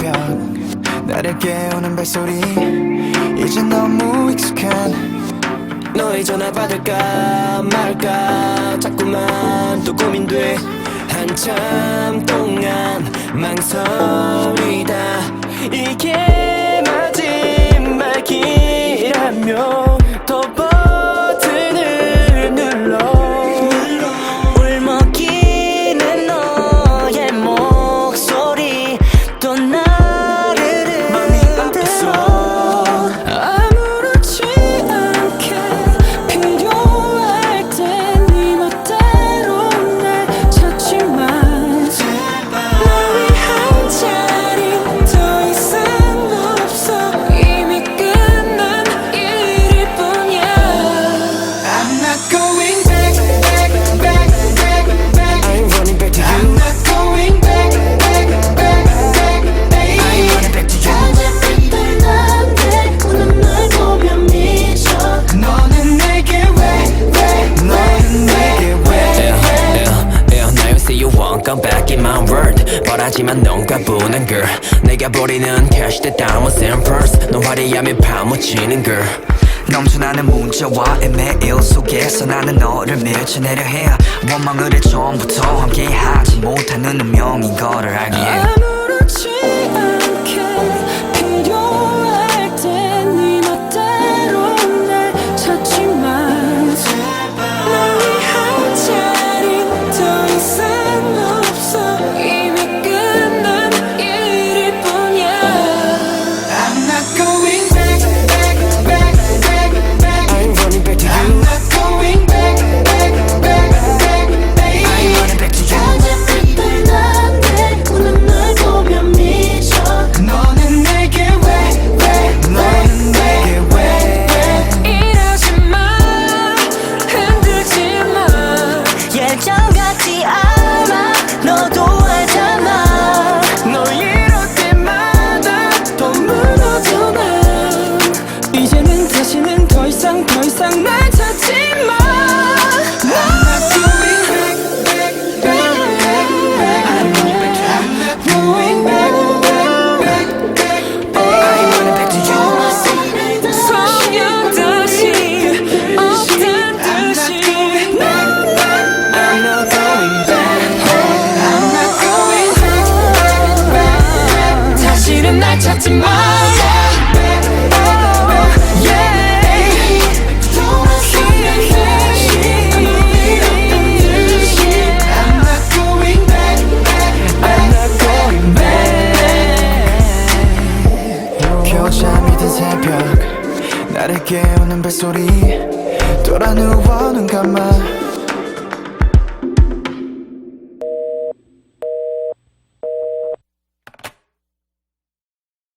새벽 나를 깨우는 발소리 이제 너무 익숙한. 너의 전화 받을까 말까 자꾸만 또 고민돼. 한참 동안 망설이다. 이게 마지막이라면 잠깐 뺏기만 word 바라지만 눈가부는 girl. 내가 버리는 cash 대 diamonds and pearls 너 화려함에 파묻히는 girl. 넘쳐나는 문자와 이메일 속에서 나는 너를 밀쳐내려 해 원망을 해 처음부터 함께하지 못하는 운명인 거를 알기에. 나를 깨우는 뱃소리 돌아 누워 눈 감아